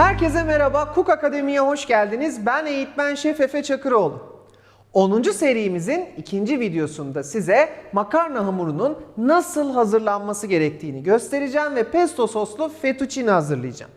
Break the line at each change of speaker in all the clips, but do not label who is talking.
Herkese merhaba, Cook Akademi'ye hoş geldiniz. Ben eğitmen şef Efe Çakıroğlu. 10. serimizin ikinci videosunda size makarna hamurunun nasıl hazırlanması gerektiğini göstereceğim ve pesto soslu fettuccine hazırlayacağım.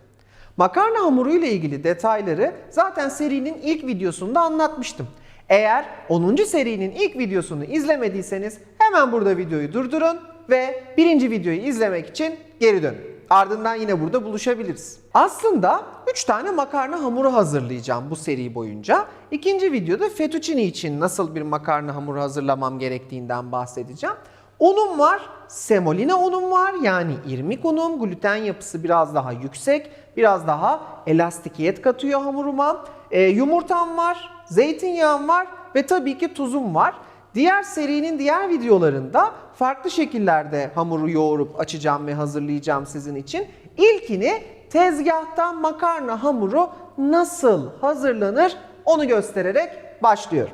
Makarna hamuru ile ilgili detayları zaten serinin ilk videosunda anlatmıştım. Eğer 10. serinin ilk videosunu izlemediyseniz hemen burada videoyu durdurun ve birinci videoyu izlemek için geri dönün. Ardından yine burada buluşabiliriz. Aslında 3 tane makarna hamuru hazırlayacağım bu seri boyunca. İkinci videoda fettuccine için nasıl bir makarna hamuru hazırlamam gerektiğinden bahsedeceğim. Unum var, semolina unum var yani irmik unum, gluten yapısı biraz daha yüksek, biraz daha elastikiyet katıyor hamuruma. Ee, yumurtam var, zeytinyağım var ve tabii ki tuzum var. Diğer serinin diğer videolarında farklı şekillerde hamuru yoğurup açacağım ve hazırlayacağım sizin için. İlkini tezgahtan makarna hamuru nasıl hazırlanır onu göstererek başlıyorum.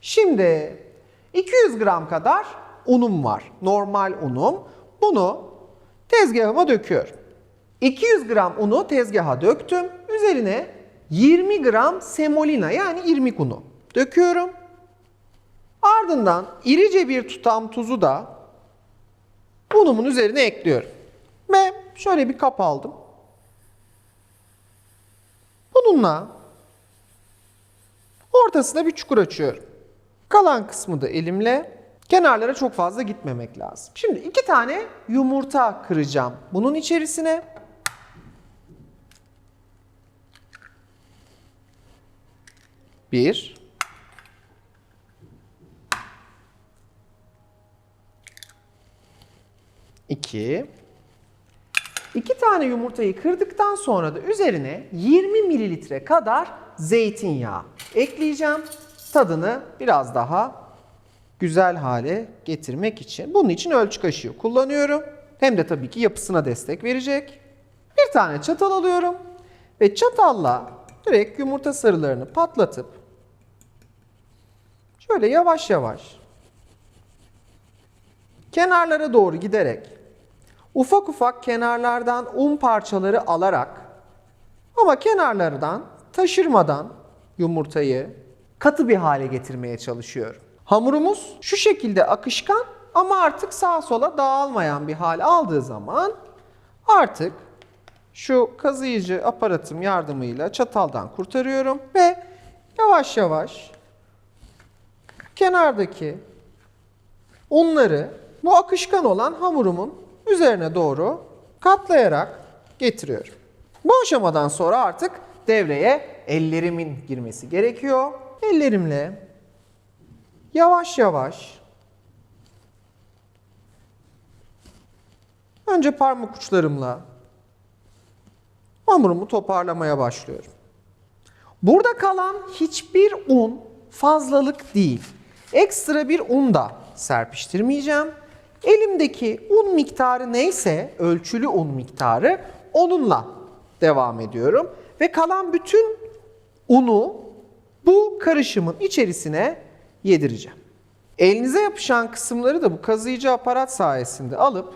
Şimdi 200 gram kadar unum var. Normal unum. Bunu tezgahıma döküyorum. 200 gram unu tezgaha döktüm. Üzerine 20 gram semolina yani irmik unu döküyorum. Ardından irice bir tutam tuzu da unumun üzerine ekliyorum. Ve şöyle bir kap aldım. Bununla ortasına bir çukur açıyorum. Kalan kısmı da elimle kenarlara çok fazla gitmemek lazım. Şimdi iki tane yumurta kıracağım bunun içerisine. Bir. İki. İki tane yumurtayı kırdıktan sonra da üzerine 20 mililitre kadar zeytinyağı ekleyeceğim. Tadını biraz daha güzel hale getirmek için. Bunun için ölçü kaşığı kullanıyorum. Hem de tabii ki yapısına destek verecek. Bir tane çatal alıyorum ve çatalla direkt yumurta sarılarını patlatıp şöyle yavaş yavaş kenarlara doğru giderek ufak ufak kenarlardan un parçaları alarak ama kenarlardan taşırmadan yumurtayı katı bir hale getirmeye çalışıyorum. Hamurumuz şu şekilde akışkan ama artık sağa sola dağılmayan bir hal aldığı zaman artık şu kazıyıcı aparatım yardımıyla çataldan kurtarıyorum ve yavaş yavaş kenardaki unları bu akışkan olan hamurumun üzerine doğru katlayarak getiriyorum. Bu aşamadan sonra artık devreye ellerimin girmesi gerekiyor. Ellerimle yavaş yavaş önce parmak uçlarımla hamurumu toparlamaya başlıyorum. Burada kalan hiçbir un fazlalık değil. Ekstra bir un da serpiştirmeyeceğim. Elimdeki un miktarı neyse, ölçülü un miktarı onunla devam ediyorum. Ve kalan bütün unu bu karışımın içerisine yedireceğim. Elinize yapışan kısımları da bu kazıyıcı aparat sayesinde alıp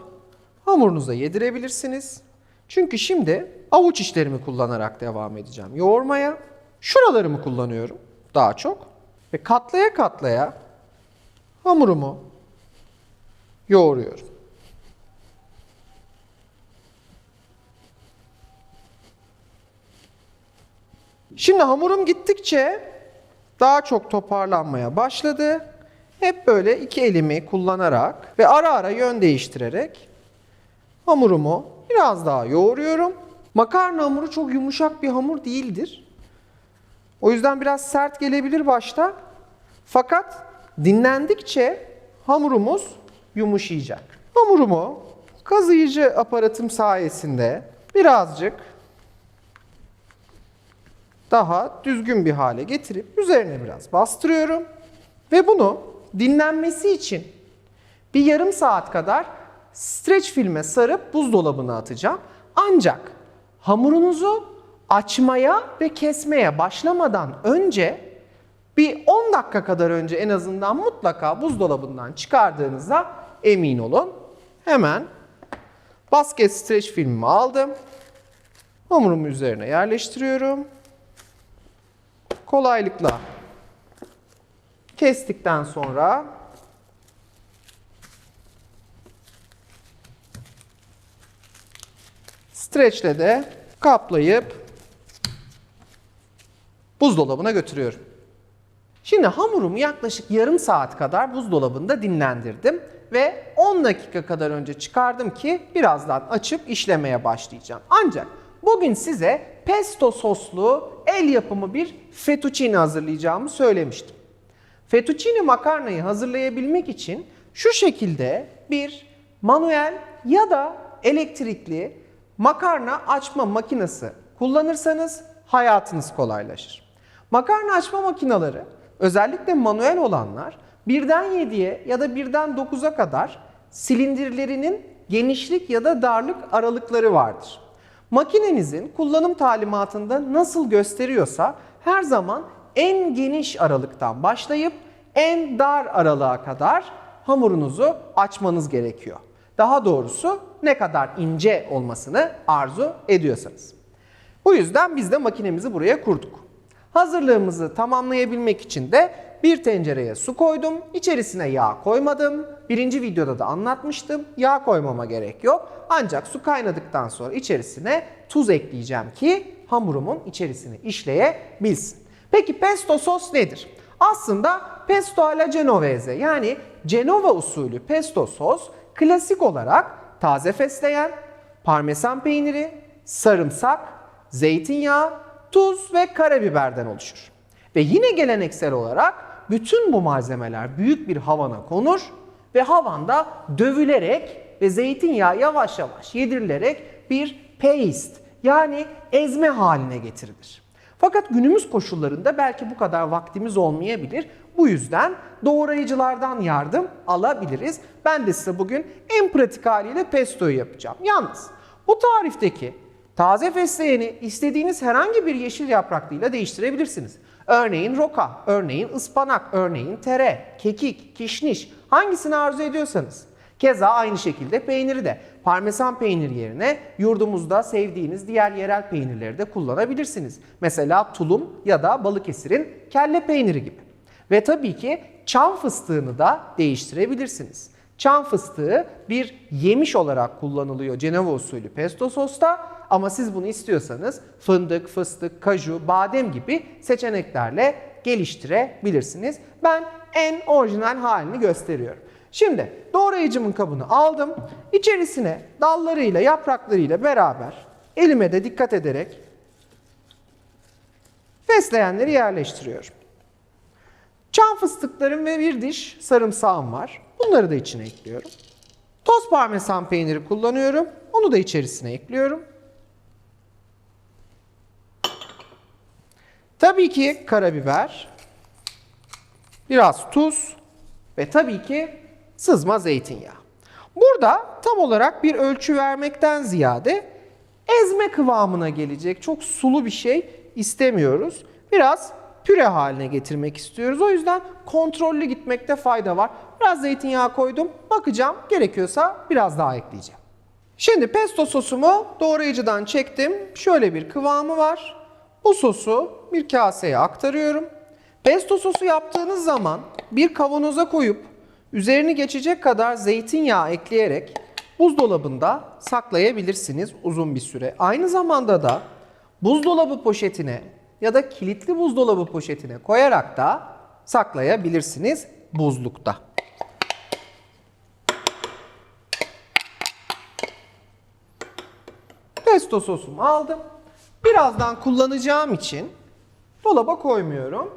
hamurunuza yedirebilirsiniz. Çünkü şimdi avuç içlerimi kullanarak devam edeceğim yoğurmaya. Şuralarımı kullanıyorum daha çok. Ve katlaya katlaya hamurumu yoğuruyorum. Şimdi hamurum gittikçe daha çok toparlanmaya başladı. Hep böyle iki elimi kullanarak ve ara ara yön değiştirerek hamurumu biraz daha yoğuruyorum. Makarna hamuru çok yumuşak bir hamur değildir. O yüzden biraz sert gelebilir başta. Fakat dinlendikçe hamurumuz yumuşayacak. Hamurumu kazıyıcı aparatım sayesinde birazcık daha düzgün bir hale getirip üzerine biraz bastırıyorum. Ve bunu dinlenmesi için bir yarım saat kadar streç filme sarıp buzdolabına atacağım. Ancak hamurunuzu açmaya ve kesmeye başlamadan önce bir 10 dakika kadar önce en azından mutlaka buzdolabından çıkardığınızda emin olun. Hemen basket streç filmimi aldım. Hamurumu üzerine yerleştiriyorum. Kolaylıkla kestikten sonra streçle de kaplayıp buzdolabına götürüyorum. Şimdi hamurumu yaklaşık yarım saat kadar buzdolabında dinlendirdim ve 10 dakika kadar önce çıkardım ki birazdan açıp işlemeye başlayacağım. Ancak bugün size pesto soslu el yapımı bir fettuccine hazırlayacağımı söylemiştim. Fettuccine makarnayı hazırlayabilmek için şu şekilde bir manuel ya da elektrikli makarna açma makinesi kullanırsanız hayatınız kolaylaşır. Makarna açma makineleri özellikle manuel olanlar birden 7'ye ya da birden 9'a kadar silindirlerinin genişlik ya da darlık aralıkları vardır. Makinenizin kullanım talimatında nasıl gösteriyorsa her zaman en geniş aralıktan başlayıp en dar aralığa kadar hamurunuzu açmanız gerekiyor. Daha doğrusu ne kadar ince olmasını arzu ediyorsanız. Bu yüzden biz de makinemizi buraya kurduk. Hazırlığımızı tamamlayabilmek için de bir tencereye su koydum. İçerisine yağ koymadım. Birinci videoda da anlatmıştım. Yağ koymama gerek yok. Ancak su kaynadıktan sonra içerisine tuz ekleyeceğim ki hamurumun içerisine işleyebilsin. Peki pesto sos nedir? Aslında pesto alla genovese yani Cenova usulü pesto sos klasik olarak taze fesleğen, parmesan peyniri, sarımsak, zeytinyağı, tuz ve karabiberden oluşur. Ve yine geleneksel olarak bütün bu malzemeler büyük bir havana konur ve havanda dövülerek ve zeytinyağı yavaş yavaş yedirilerek bir paste yani ezme haline getirilir. Fakat günümüz koşullarında belki bu kadar vaktimiz olmayabilir. Bu yüzden doğrayıcılardan yardım alabiliriz. Ben de size bugün en pratik haliyle pestoyu yapacağım. Yalnız bu tarifteki taze fesleğeni istediğiniz herhangi bir yeşil yapraklıyla değiştirebilirsiniz. Örneğin roka, örneğin ıspanak, örneğin tere, kekik, kişniş hangisini arzu ediyorsanız. Keza aynı şekilde peyniri de parmesan peynir yerine yurdumuzda sevdiğiniz diğer yerel peynirleri de kullanabilirsiniz. Mesela tulum ya da Balıkesir'in kelle peyniri gibi. Ve tabii ki çam fıstığını da değiştirebilirsiniz. Çam fıstığı bir yemiş olarak kullanılıyor Cenova usulü pesto sosta ama siz bunu istiyorsanız fındık, fıstık, kaju, badem gibi seçeneklerle geliştirebilirsiniz. Ben en orijinal halini gösteriyorum. Şimdi doğrayıcımın kabını aldım. İçerisine dallarıyla, yapraklarıyla beraber elime de dikkat ederek fesleğenleri yerleştiriyorum. Çam fıstıklarım ve bir diş sarımsağım var. Bunları da içine ekliyorum. Toz parmesan peyniri kullanıyorum. Onu da içerisine ekliyorum. Tabii ki karabiber, biraz tuz ve tabii ki sızma zeytinyağı. Burada tam olarak bir ölçü vermekten ziyade ezme kıvamına gelecek çok sulu bir şey istemiyoruz. Biraz püre haline getirmek istiyoruz. O yüzden kontrollü gitmekte fayda var. Biraz zeytinyağı koydum. Bakacağım gerekiyorsa biraz daha ekleyeceğim. Şimdi pesto sosumu doğrayıcıdan çektim. Şöyle bir kıvamı var. Bu sosu bir kaseye aktarıyorum. Pesto sosu yaptığınız zaman bir kavanoza koyup üzerini geçecek kadar zeytinyağı ekleyerek buzdolabında saklayabilirsiniz uzun bir süre. Aynı zamanda da buzdolabı poşetine ya da kilitli buzdolabı poşetine koyarak da saklayabilirsiniz buzlukta. Pesto sosumu aldım. Birazdan kullanacağım için dolaba koymuyorum.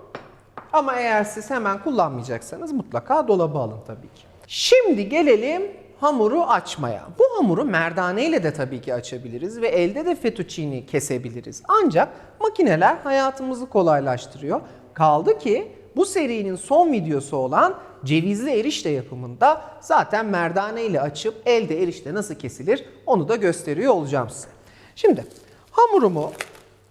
Ama eğer siz hemen kullanmayacaksanız mutlaka dolaba alın tabii ki. Şimdi gelelim hamuru açmaya. Bu hamuru merdane ile de tabii ki açabiliriz ve elde de fettuccine kesebiliriz. Ancak makineler hayatımızı kolaylaştırıyor. Kaldı ki bu serinin son videosu olan cevizli erişte yapımında zaten merdane ile açıp elde erişte nasıl kesilir onu da gösteriyor olacağım size. Şimdi hamurumu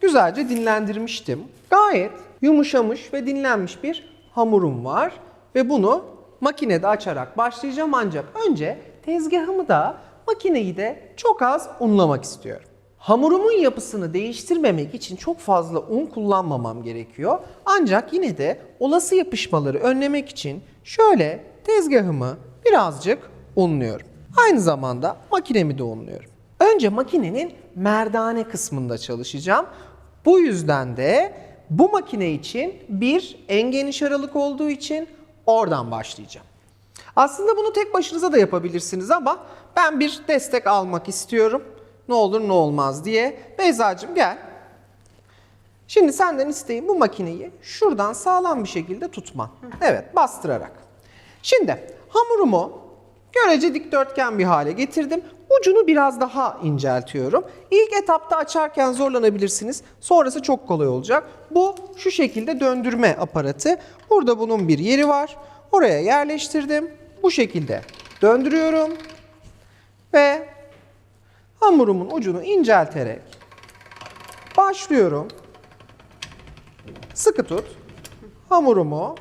güzelce dinlendirmiştim. Gayet yumuşamış ve dinlenmiş bir hamurum var ve bunu makinede açarak başlayacağım ancak önce tezgahımı da makineyi de çok az unlamak istiyorum. Hamurumun yapısını değiştirmemek için çok fazla un kullanmamam gerekiyor. Ancak yine de olası yapışmaları önlemek için şöyle tezgahımı birazcık unluyorum. Aynı zamanda makinemi de unluyorum. Önce makinenin merdane kısmında çalışacağım. Bu yüzden de bu makine için bir en geniş aralık olduğu için oradan başlayacağım. Aslında bunu tek başınıza da yapabilirsiniz ama ben bir destek almak istiyorum. Ne olur ne olmaz diye. Beyzacığım gel. Şimdi senden isteğim bu makineyi şuradan sağlam bir şekilde tutman. Evet bastırarak. Şimdi hamurumu görece dikdörtgen bir hale getirdim. Ucunu biraz daha inceltiyorum. İlk etapta açarken zorlanabilirsiniz. Sonrası çok kolay olacak. Bu şu şekilde döndürme aparatı. Burada bunun bir yeri var. Oraya yerleştirdim. Bu şekilde döndürüyorum. Ve hamurumun ucunu incelterek başlıyorum. Sıkı tut. Hamurumu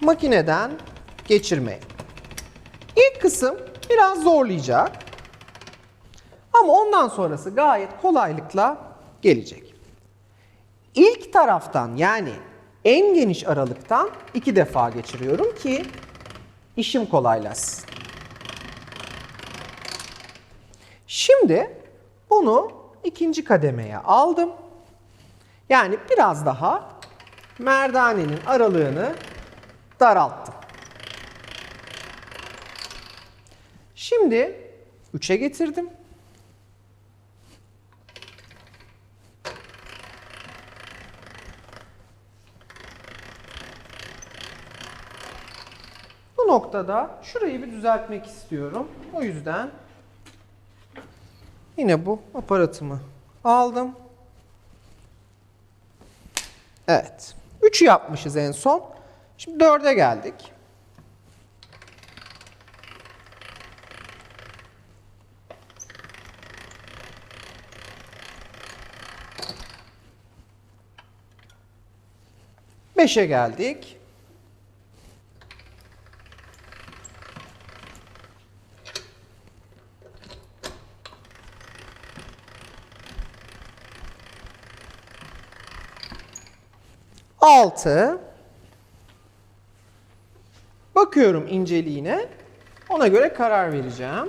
makineden geçirmeye. İlk kısım biraz zorlayacak. Ama ondan sonrası gayet kolaylıkla gelecek. İlk taraftan yani en geniş aralıktan iki defa geçiriyorum ki işim kolaylaşsın. Şimdi bunu ikinci kademeye aldım. Yani biraz daha merdanenin aralığını daralttım. Şimdi 3'e getirdim. Noktada şurayı bir düzeltmek istiyorum. O yüzden yine bu aparatımı aldım. Evet. 3'ü yapmışız en son. Şimdi 4'e geldik. Beşe geldik. Altı. Bakıyorum inceliğine. Ona göre karar vereceğim.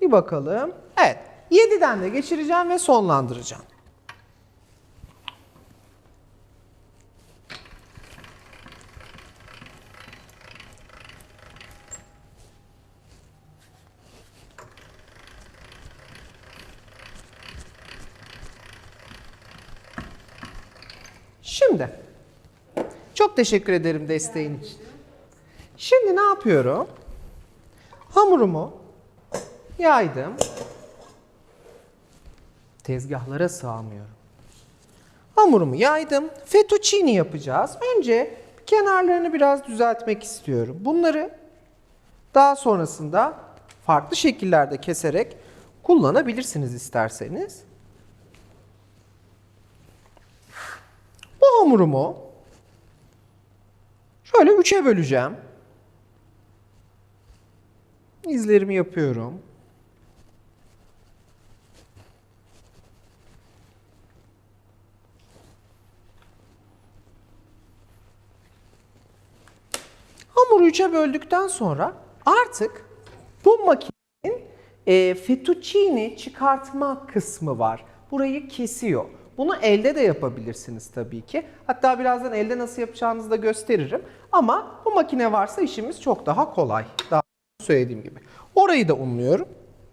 Bir bakalım. Evet. 7'den de geçireceğim ve sonlandıracağım. Şimdi çok teşekkür ederim desteğin için. Şimdi ne yapıyorum? Hamurumu yaydım. Tezgahlara sığamıyorum. Hamurumu yaydım. Fettuccine yapacağız. Önce kenarlarını biraz düzeltmek istiyorum. Bunları daha sonrasında farklı şekillerde keserek kullanabilirsiniz isterseniz. Bu hamurumu şöyle üçe böleceğim. İzlerimi yapıyorum. Hamuru üçe böldükten sonra artık bu makinenin e, fettuccine çıkartma kısmı var. Burayı kesiyor. Bunu elde de yapabilirsiniz tabii ki. Hatta birazdan elde nasıl yapacağınızı da gösteririm. Ama bu makine varsa işimiz çok daha kolay. Daha söylediğim gibi. Orayı da unluyorum.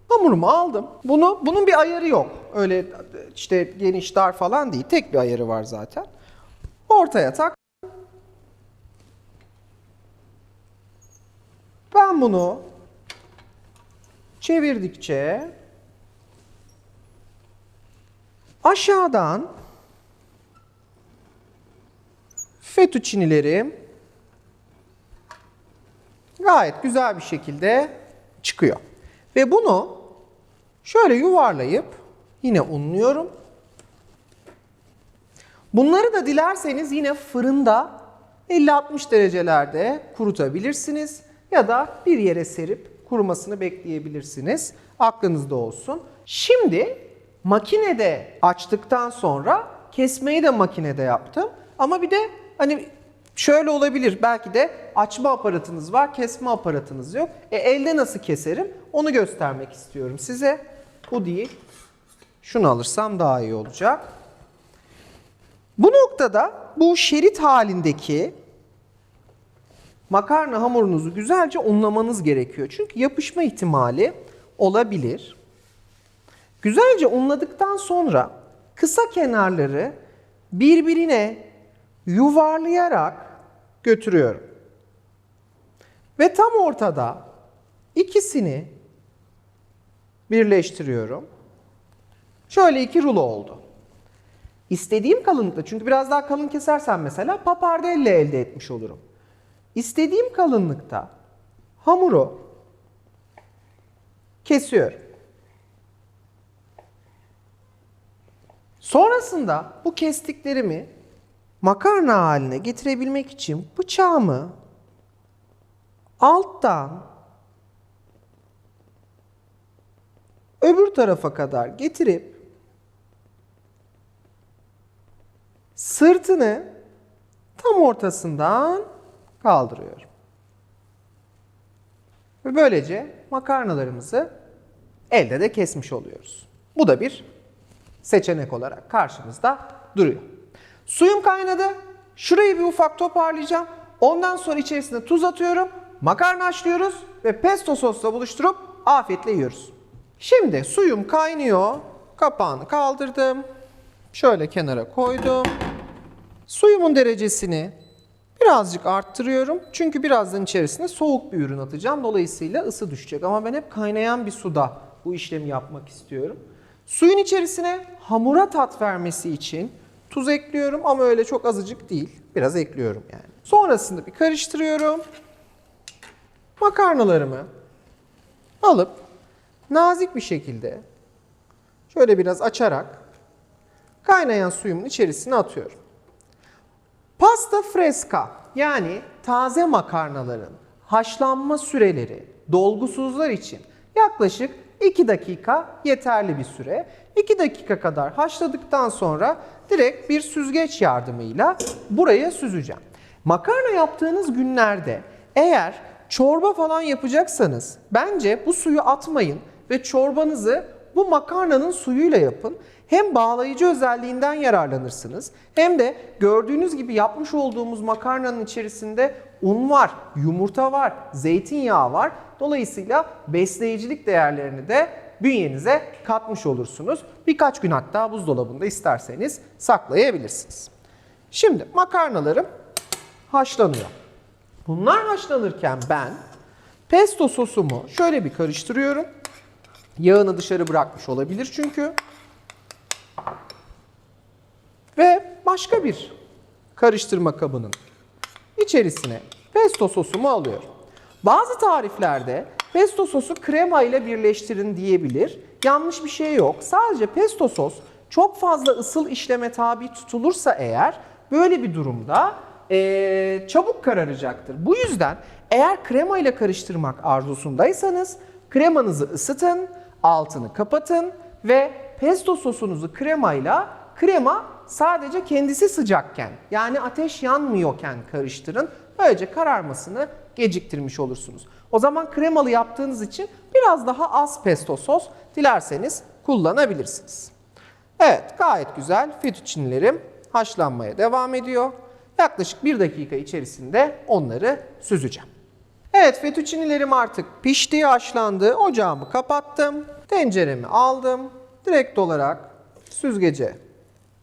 Hamurumu aldım. Bunu bunun bir ayarı yok. Öyle işte geniş dar falan değil. Tek bir ayarı var zaten. Ortaya tak. Ben bunu çevirdikçe aşağıdan fettuccine'lerim gayet güzel bir şekilde çıkıyor. Ve bunu şöyle yuvarlayıp yine unluyorum. Bunları da dilerseniz yine fırında 50-60 derecelerde kurutabilirsiniz ya da bir yere serip kurumasını bekleyebilirsiniz. Aklınızda olsun. Şimdi makinede açtıktan sonra kesmeyi de makinede yaptım. Ama bir de hani şöyle olabilir belki de açma aparatınız var, kesme aparatınız yok. E elde nasıl keserim? Onu göstermek istiyorum size. Bu değil. Şunu alırsam daha iyi olacak. Bu noktada bu şerit halindeki makarna hamurunuzu güzelce unlamanız gerekiyor. Çünkü yapışma ihtimali olabilir. Güzelce unladıktan sonra kısa kenarları birbirine yuvarlayarak götürüyorum. Ve tam ortada ikisini birleştiriyorum. Şöyle iki rulo oldu. İstediğim kalınlıkta çünkü biraz daha kalın kesersem mesela papardelle elde etmiş olurum. İstediğim kalınlıkta hamuru kesiyorum. Sonrasında bu kestiklerimi makarna haline getirebilmek için bıçağımı alttan öbür tarafa kadar getirip sırtını tam ortasından kaldırıyorum. Ve böylece makarnalarımızı elde de kesmiş oluyoruz. Bu da bir seçenek olarak karşımızda duruyor. Suyum kaynadı. Şurayı bir ufak toparlayacağım. Ondan sonra içerisine tuz atıyorum. Makarna haşlıyoruz ve pesto sosla buluşturup afiyetle yiyoruz. Şimdi suyum kaynıyor. Kapağını kaldırdım. Şöyle kenara koydum. Suyumun derecesini birazcık arttırıyorum. Çünkü birazdan içerisine soğuk bir ürün atacağım. Dolayısıyla ısı düşecek. Ama ben hep kaynayan bir suda bu işlemi yapmak istiyorum. Suyun içerisine hamura tat vermesi için tuz ekliyorum ama öyle çok azıcık değil. Biraz ekliyorum yani. Sonrasında bir karıştırıyorum. Makarnalarımı alıp nazik bir şekilde şöyle biraz açarak kaynayan suyumun içerisine atıyorum. Pasta fresca yani taze makarnaların haşlanma süreleri dolgusuzlar için yaklaşık 2 dakika yeterli bir süre. 2 dakika kadar haşladıktan sonra direkt bir süzgeç yardımıyla buraya süzeceğim. Makarna yaptığınız günlerde eğer çorba falan yapacaksanız bence bu suyu atmayın ve çorbanızı bu makarnanın suyuyla yapın. Hem bağlayıcı özelliğinden yararlanırsınız hem de gördüğünüz gibi yapmış olduğumuz makarnanın içerisinde un var, yumurta var, zeytinyağı var. Dolayısıyla besleyicilik değerlerini de bünyenize katmış olursunuz. Birkaç gün hatta buzdolabında isterseniz saklayabilirsiniz. Şimdi makarnalarım haşlanıyor. Bunlar haşlanırken ben pesto sosumu şöyle bir karıştırıyorum. Yağını dışarı bırakmış olabilir çünkü. Ve başka bir karıştırma kabının içerisine pesto sosumu alıyorum. Bazı tariflerde pesto sosu krema ile birleştirin diyebilir. Yanlış bir şey yok. Sadece pesto sos çok fazla ısıl işleme tabi tutulursa eğer böyle bir durumda eee, çabuk kararacaktır. Bu yüzden eğer krema ile karıştırmak arzusundaysanız kremanızı ısıtın, altını kapatın ve pesto sosunuzu kremayla krema sadece kendisi sıcakken yani ateş yanmıyorken karıştırın. Böylece kararmasını geciktirmiş olursunuz. O zaman kremalı yaptığınız için biraz daha az pesto sos dilerseniz kullanabilirsiniz. Evet gayet güzel fettuccine'lerim haşlanmaya devam ediyor. Yaklaşık bir dakika içerisinde onları süzeceğim. Evet fettuccine'lerim artık pişti, haşlandı. Ocağımı kapattım. Tenceremi aldım. Direkt olarak süzgece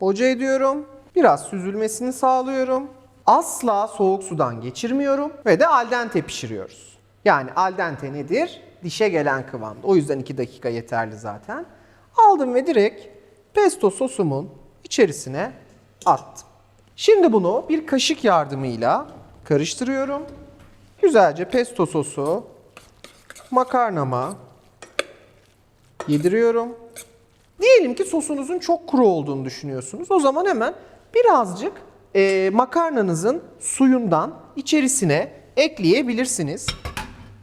boca ediyorum. Biraz süzülmesini sağlıyorum. Asla soğuk sudan geçirmiyorum ve de al dente pişiriyoruz. Yani al dente nedir? Dişe gelen kıvamda. O yüzden 2 dakika yeterli zaten. Aldım ve direkt pesto sosumun içerisine attım. Şimdi bunu bir kaşık yardımıyla karıştırıyorum. Güzelce pesto sosu makarnama yediriyorum. Diyelim ki sosunuzun çok kuru olduğunu düşünüyorsunuz. O zaman hemen birazcık e, makarnanızın suyundan içerisine ekleyebilirsiniz.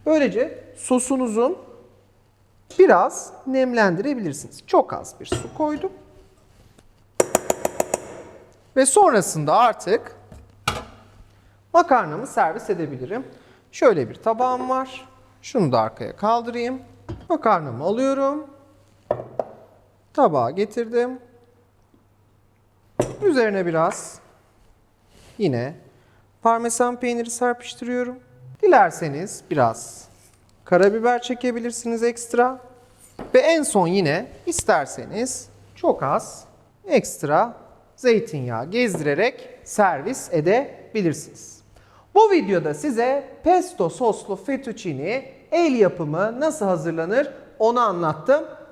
Böylece sosunuzun biraz nemlendirebilirsiniz. Çok az bir su koydum. Ve sonrasında artık makarnamı servis edebilirim. Şöyle bir tabağım var. Şunu da arkaya kaldırayım. Makarnamı alıyorum. Tabağa getirdim. Üzerine biraz yine parmesan peyniri serpiştiriyorum. Dilerseniz biraz karabiber çekebilirsiniz ekstra. Ve en son yine isterseniz çok az ekstra zeytinyağı gezdirerek servis edebilirsiniz. Bu videoda size pesto soslu fettuccine el yapımı nasıl hazırlanır onu anlattım.